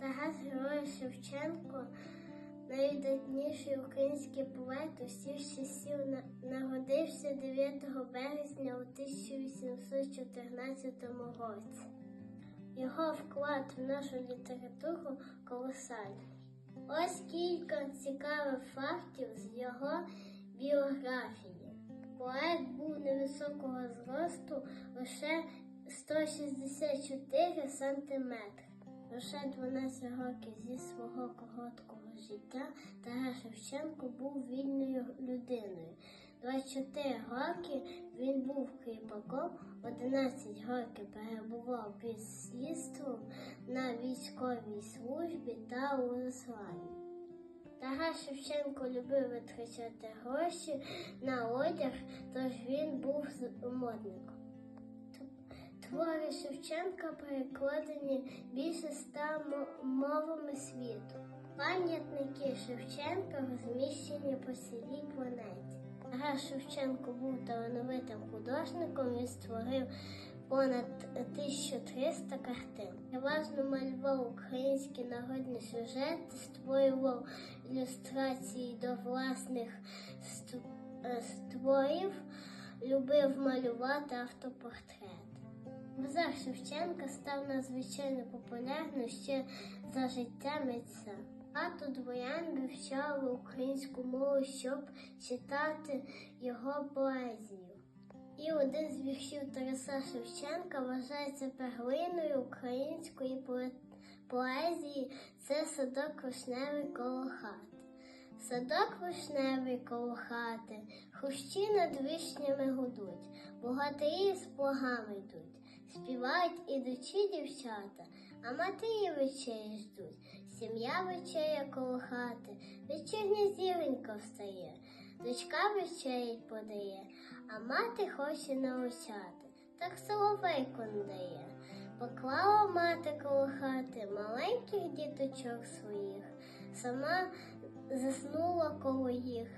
Тарас Герой Шевченко найвидатніший український поет усіх часів народився 9 березня у 1814 році. Його вклад в нашу літературу колосальний. Ось кілька цікавих фактів з його біографії. Поет був невисокого зросту лише 164 сантиметри. Лише 12 років зі свого короткого життя Тарас Шевченко був вільною людиною. 24 роки він був кріпаком, 11 років перебував під слідством на військовій службі та у засланні. Тарас Шевченко любив витрачати гроші на одяг, тож він був модником. Твори Шевченка перекладені більше ста мовами світу. Пам'ятники Шевченка розміщені по цілій планеті. Тарас Шевченко був талановитим художником і створив понад 1300 картин. Переважно малював українські народні сюжети, створював ілюстрації до власних е, створів, любив малювати автопортрети. Базар Шевченка став надзвичайно популярним ще за життя митця. Багато дворян вивчали українську мову, щоб читати його поезію. І один з віршів Тараса Шевченка вважається перлиною української поезії це садок вишневий коло хати. Садок вишневий коло хати, хущі над вишнями гудуть, богатирі з плугами йдуть, співають ідучі дівчата, а матері вечері ждуть. Сім'я вечеря коло хати, вечірня зіронька встає, дочка вечерять подає, а мати хоче научати, так соловейко не дає. Поклала мати коло хати маленьких діточок своїх, сама заснула коло їх.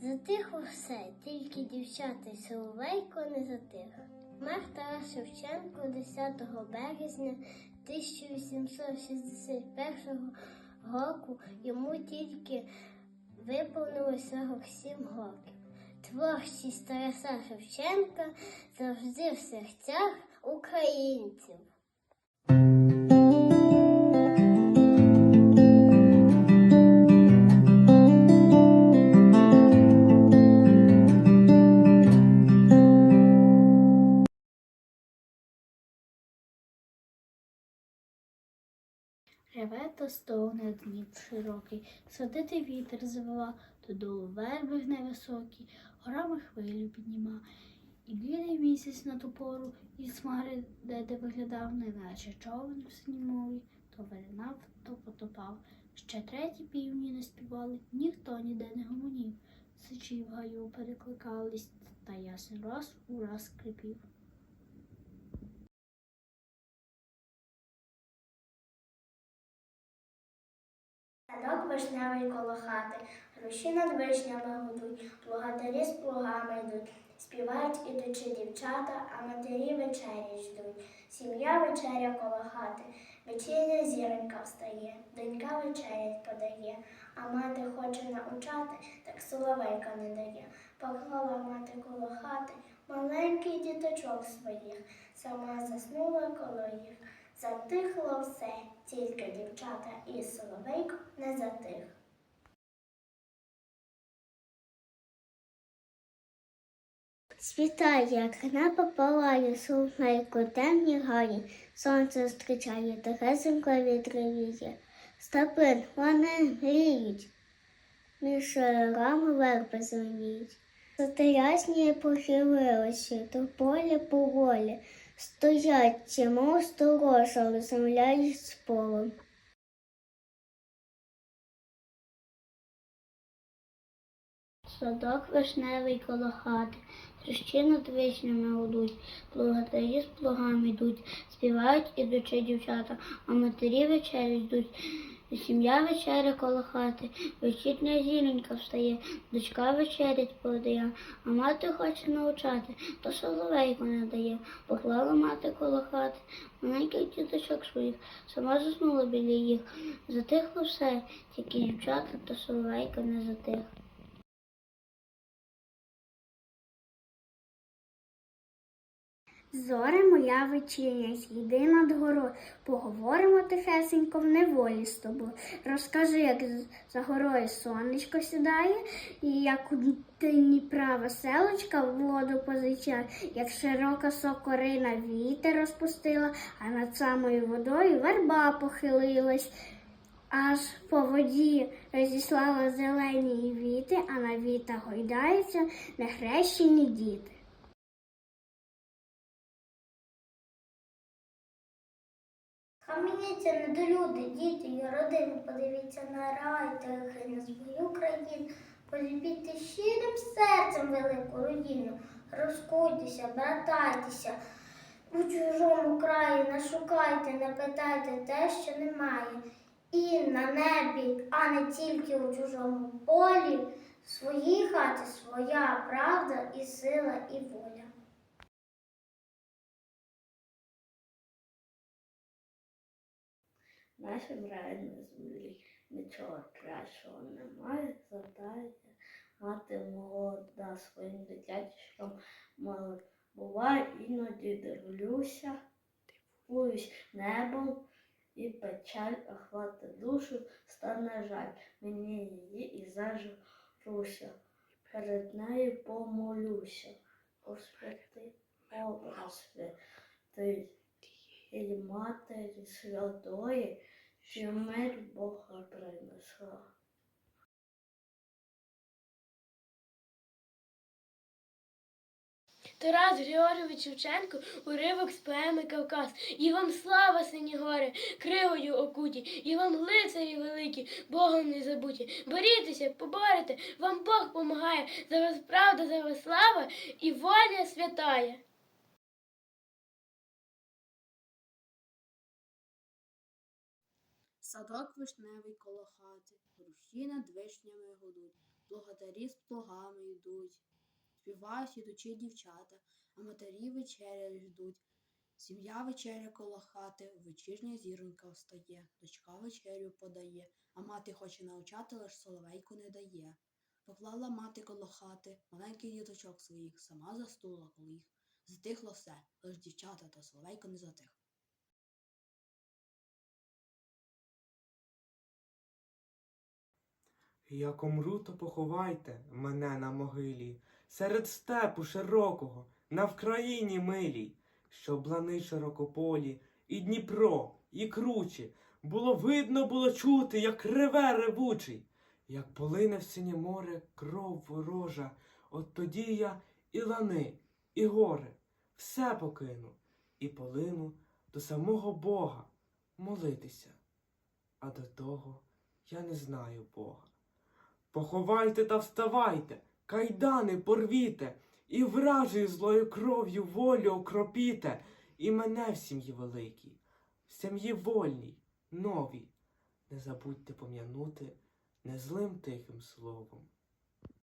Затихло все, тільки дівчата й соловейко не затих. Мер Тарас Шевченко 10 березня 1861 року йому тільки виповнилось 47 років. Творчість Тараса Шевченка завжди в серцях українців. Реве то стогне Дніп широкий, садити вітер звела, додолу верби невисокі, горами хвилю підніма. І білий місяць на ту пору із хмари, де де виглядав, неначе човен в снімові, то виринав, то потопав. Ще треті півні не співали, ніхто ніде не гомонів. Сичі в гаю перекликались, та ясен раз ураз скрипів. Садок вишневий коло хати, груші над вишнями гудуть, плугатарі з плугами йдуть, співають ідучі дівчата, а матері вечері ждуть. Сім'я вечеря коло хати, вечірня зіронька встає, донька вечерять подає, а мати хоче научати, так соловейка не дає. Поклала мати коло хати маленький діточок своїх, сама заснула коло їх. Затихло все, тільки дівчата і соловейко не затих. Світає, як небо палає, соловейко, темні гаї, сонце зустрічає, тихесенько вітривіє. Стапин, вони гріють, між шарами верби зеленіють. Затерясні похилилися, до поля поволі, стоять, чому сторожа, розмовляють з полем. Садок вишневий коло хати, хрещі над вишнями гудуть, плугатарі з плугами йдуть, співають ідучі дівчата, а матері вечері йдуть. Сім'я вечеря коло хати, вечірня зіленька встає, дочка вечерять подає, а мати хоче навчати, то соловейку не дає. Поклала мати коло хати, маленьких діточок своїх, сама заснула біля їх. Затихло все, тільки дівчата то соловейка не затих. Зоре моя вечірня, зійди над горою, поговоримо тихесенько в неволі з тобою. Розкажи, як за горою сонечко сідає, і як у Дніпра веселочка воду позичає, як широка сокорина вітер розпустила, а над самою водою верба похилилась. Аж по воді розіслала зелені віти, а на вітах гойдаються нехрещені діти. Хамініться недолюди, діти і родини, подивіться на рай тихий, на свою країну, полюбіть щирим серцем велику родину, розкуйтеся, братайтеся у чужому краї, не шукайте, не питайте те, що немає. І на небі, а не тільки у чужому полі, в своїй хаті своя правда і сила, і воля. Нашим раї на землі нічого кращого немає, здається, мати молода своїм дитячим мало. Буває, іноді дивлюся, дивуюсь небом, і печаль охвата душу, стане жаль. Мені її і зажуруся, перед нею помолюся. Посвяти образ святий і матері святої, що мир Бога принесла. Тарас Григорович Шевченко, уривок з поеми Кавказ. І вам слава, сині гори, кригою окуті, і вам лицарі великі, Богом не забуті. Борітеся, поборете, вам Бог помагає, за вас правда, за вас слава і воля святая. Садок вишневий коло хати, руші над вишнями гудуть, благодарі з плугами йдуть. Співають ідучі дівчата, а матері вечеря ждуть. Сім'я вечеря коло хати, вечірня зіронька встає, дочка вечерю подає, а мати хоче навчати, лиш соловейку не дає. Поклала мати коло хати, маленьких діточок своїх, сама застула коло їх. Затихло все, лиш дівчата та соловейко не затих. Як умру, то поховайте мене на могилі, серед степу широкого, на Вкраїні милій, щоб лани широкополі, і Дніпро, і кручі, було видно, було чути, як реве ревучий, як полине в синє море кров ворожа, от тоді я і лани, і гори, все покину, і полину до самого Бога молитися. А до того я не знаю Бога. Поховайте та вставайте, кайдани порвіте, і вражею злою кров'ю волю окропіте, і мене в сім'ї великій, в сім'ї вольній, новій. Не забудьте пом'янути незлим тихим словом